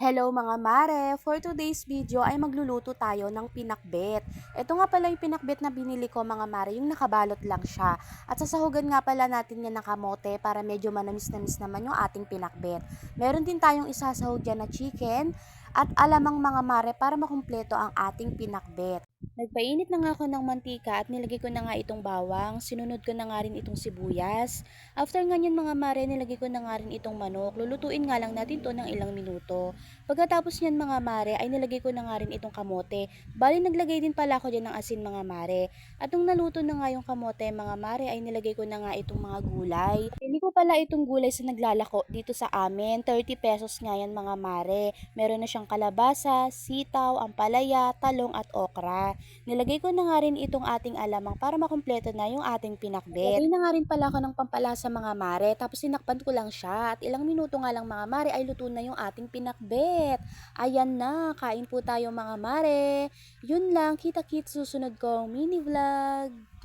Hello mga mare! For today's video ay magluluto tayo ng pinakbet. Ito nga pala yung pinakbet na binili ko mga mare, yung nakabalot lang siya. At sasahugan nga pala natin yan ng kamote para medyo manamis-namis naman yung ating pinakbet. Meron din tayong isasahog dyan na chicken at alamang mga mare para makumpleto ang ating pinakbet. Nagpainit na nga ako ng mantika at nilagay ko na nga itong bawang. Sinunod ko na nga rin itong sibuyas. After nga yan mga mare, nilagay ko na nga rin itong manok. Lulutuin nga lang natin to ng ilang minuto. Pagkatapos niyan mga mare, ay nilagay ko na nga rin itong kamote. Bali naglagay din pala ako dyan ng asin mga mare. At nung naluto na nga yung kamote mga mare, ay nilagay ko na nga itong mga gulay. Pala itong gulay sa naglalako dito sa amin. 30 pesos nga yan mga mare. Meron na siyang kalabasa, sitaw, ampalaya, talong at okra. Nilagay ko na nga rin itong ating alamang para makumpleto na yung ating pinakbet. Lagay na nga rin pala ako ng pampalasa mga mare, tapos sinakpan ko lang siya. At ilang minuto nga lang mga mare ay luto na yung ating pinakbet. Ayan na, kain po tayo mga mare. Yun lang, kita-kit susunod kong mini vlog.